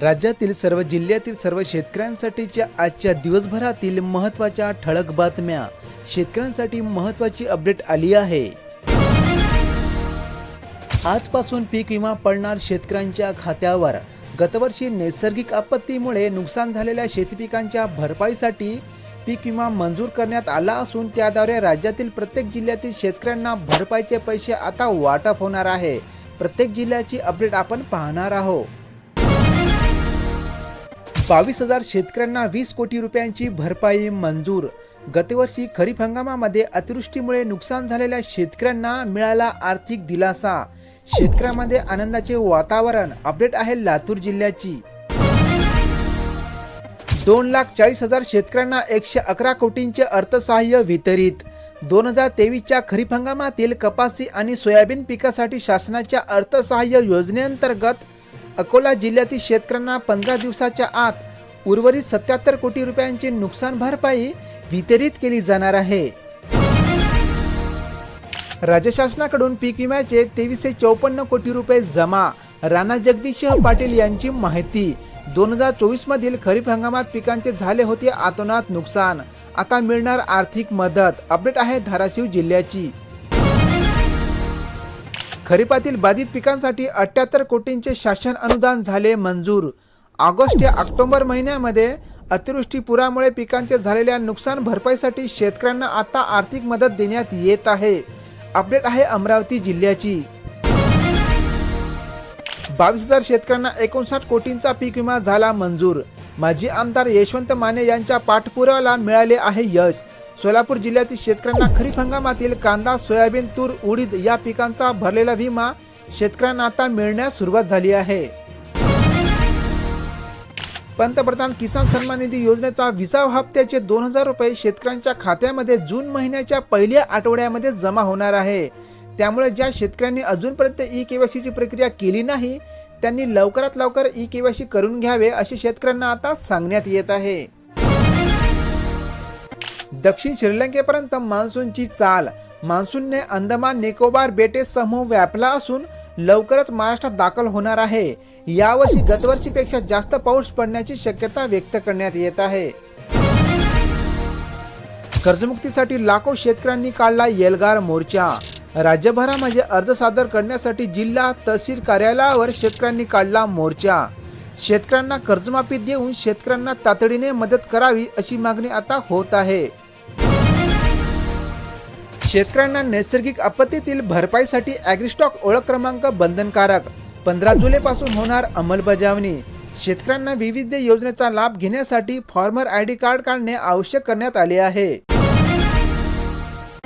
राज्यातील सर्व जिल्ह्यातील सर्व शेतकऱ्यांसाठीच्या आजच्या दिवसभरातील महत्त्वाच्या ठळक बातम्या. शेतकऱ्यांसाठी महत्त्वाची अपडेट आली आहे. आजपासून पीक विमा पडणार शेतकऱ्यांच्या खात्यावर. गतवर्षी नैसर्गिक आपत्तीमुळे नुकसान झालेल्या शेतीपिकांच्या भरपाईसाठी पीक विमा मंजूर करण्यात आला असून त्याद्वारे राज्यातील प्रत्येक जिल्ह्यातील शेतकऱ्यांना भरपाईचे पैसे आता वाटप होणार आहे. प्रत्येक जिल्ह्याची अपडेट आपण पाहणार आहोत. बावीस हजार शेतकऱ्यांना वीस कोटी रुपयांची भरपाई मंजूर. गतवर्षी खरीप हंगामामध्ये अतिवृष्टीमुळे नुकसान झालेल्या शेतकऱ्यांना मिळाला आर्थिक दिलासा. शेतकऱ्यांमध्ये आनंदाचे वातावरण. अपडेट आहे लातूर जिल्ह्याची. दोन लाख चाळीस हजार शेतकऱ्यांना एकशे अकरा कोटींचे अर्थसहाय्य वितरित. दोन हजार तेवीसच्या खरीप हंगामातील कपासी आणि सोयाबीन पिकासाठी शासनाच्या अर्थसहाय्य योजनेअंतर्गत अकोला जिल्ह्यातील शेतकऱ्यांना पंधरा दिवसाच्या आत उर्वरित सत्याहत्तर कोटी रुपयांची नुकसान भरपाई वितरित केली जाणार आहे. राज्य शासनाकडून पीक विम्याचे तेवीसशे चौपन्न कोटी रुपये जमा. राणा जगदीश पाटील यांची माहिती. दोन हजार चोवीस मधील खरीप हंगामात पिकांचे झाले होते आतोनात नुकसान. आता मिळणार आर्थिक मदत. अपडेट आहे धाराशिव जिल्ह्याची. खरीपातील बाधित पिकांसाठी अठ्याहत्तर कोटींचे शासन अनुदान झाले मंजूर. ऑगस्ट या ऑक्टोबर महिन्यामध्ये अतिवृष्टी पुरामुळे पिकांचे झालेल्या नुकसान भरपाईसाठी शेतकऱ्यांना आता आर्थिक मदत देण्यात येत आहे. अपडेट आहे अमरावती जिल्ह्याची. बावीस हजार शेतकऱ्यांना एकोणसाठ कोटींचा पीक विमा झाला मंजूर. माजी आमदार यशवंत माने यांच्या पाठपुराव्याला मिळाले आहे यश. सोलापूर जिल्ह्यातील शेतकऱ्यांना खरीप हंगामातील कांदा सोयाबीन तूर उडीद या पिकांचा भरलेला विमा शेतकऱ्यांना आता मिळण्यास सुरुवात झाली आहे. पंतप्रधान किसान सन्मान निधी योजनेचा विसाव हप्त्याचे दोन हजार रुपये शेतकऱ्यांच्या खात्यामध्ये जून महिन्याच्या पहिल्या आठवड्यामध्ये जमा होणार आहे. त्यामुळे ज्या शेतकऱ्यांनी अजूनपर्यंत ई केवायसीची प्रक्रिया केली नाही त्यांनी लवकरात लवकर ई केवायसी करून घ्यावे असे शेतकऱ्यांना आता सांगण्यात येत आहे. दक्षिण श्रीलंकेपर्यंत मान्सूनची चाल. मान्सूनने अंदमान निकोबार बेटे समूह व्यापला असून लवकरच महाराष्ट्रात दाखल होणार आहे. यावर्षी गतवर्षीपेक्षा जास्त पाऊस पडण्याची शक्यता व्यक्त करण्यात येत आहे. कर्जमुक्तीसाठी लाखो शेतकऱ्यांनी काढला येलगार मोर्चा. राज्यभरामध्ये अर्ज सादर करण्यासाठी जिल्हा तहसील कार्यालयावर शेतकऱ्यांनी काढला मोर्चा. शेतकऱ्यांना कर्जमाफी देऊन शेतकऱ्यांना तातडीने मदत करावी अशी मागणी आता होत आहे. शेतकऱ्यांना नैसर्गिक आपत्तीतील भरपाईसाठी ॲग्रिस्टॉक ओळख क्रमांक बंधनकारक. पंधरा जुलैपासून होणार अंमलबजावणी. शेतकऱ्यांना विविध योजनेचा लाभ घेण्यासाठी फॉर्मर आय डी कार्ड काढणे आवश्यक करण्यात आले आहे.